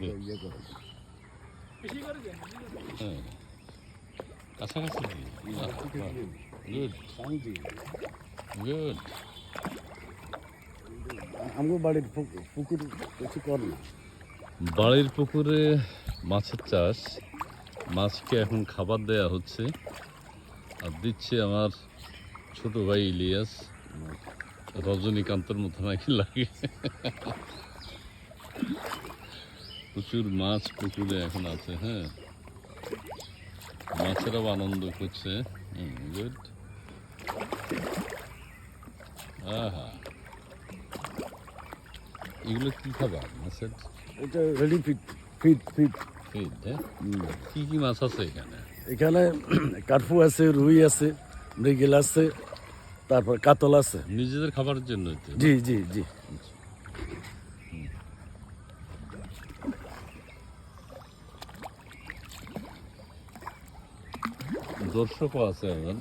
দিয়ে ইয়ে করে। হ্যাঁ কাছাকাছি। গুড গুড আমগো বাড়ির পুকুর কিছু কর না। বাড়ির পুকুরে মাছের চাষ। মাছকে এখন খাবার দেয়া হচ্ছে। আর দিচ্ছে আমার ছোট ভাই ইলিয়াস। রজনীকান্তর মতো নাকি লাগে। প্রচুর মাছ পুকুরে এখন আছে হ্যাঁ? মাছেরাও আনন্দ করছে গুড আহা। এগুলো কি খাবার মাছের? এটা ready fit fit fit feed হ্যাঁ? কি কি মাছ আছে এখানে? এখানে কার্পু আছে রুই আছে মৃগেল আছে তারপর কাতল আছে। নিজেদের খাবারের জন্য জি জি জি। দর্শকও আছে আমার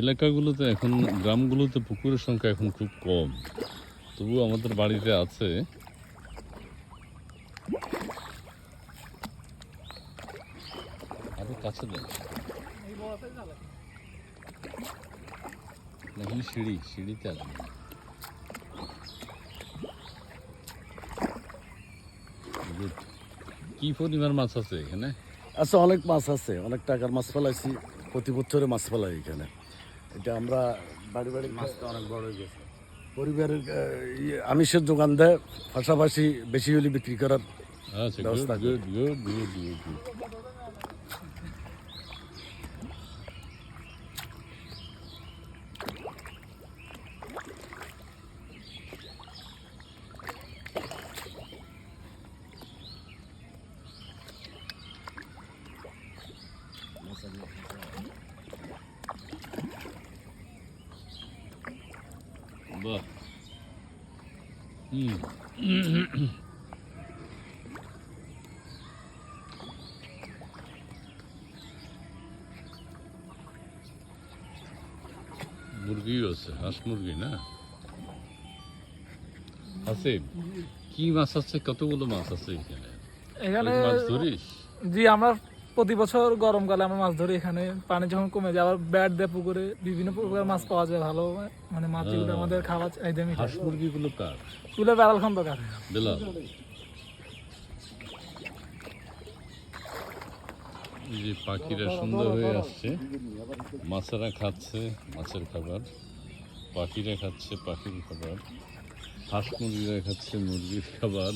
এলাকাগুলোতে এখন, গ্রামগুলোতে পুকুরের সংখ্যা এখন খুব কম। তবু আমাদের বাড়িতে আছে। কাছে সিঁড়ি, সিঁড়িতে আছে Good. কি পরিমাণ মাছ আছে এখানে? আচ্ছা অনেক মাছ আছে অনেক টাকার মাছ ফেলাইছি প্রতি বছরে মাছ ফেলাই এখানে। এটা আমরা বাড়ি বাড়ি মাছটা অনেক বড় হয়ে গেছে। পরিবারের আমিষের যোগান দেয় পাশাপাশি বেশি হলে বিক্রি করার আচ্ছা ব্যবস্থা good good good good good বাহ হুম মুরগিও আছে হাঁস মুরগি না আছে কি মাছ আছে কতগুলো মাছ আছে এখানে এখানে তুই মাছ ধরিস জি আমরা প্রতি বছর গরমকালে আমরা মাছ ধরি এখানে। পানি যখন কমে যায় আবার ব্যাট দেয় পুকুরে বিভিন্ন প্রকার মাছ পাওয়া যায় ভালো। মানে মাছ যেগুলো। আমাদের খাওয়া মিটায় হাঁস মুরগিগুলো কার? তুলে বেড়াল খন্দকার বেলাল। এই যে পাখিরা সুন্দর হয়ে আসছে। মাছেরা খাচ্ছে মাছের খাবার। পাখিরা খাচ্ছে পাখির খাবার। হাঁস মুরগিরা খাচ্ছে মুরগির খাবার।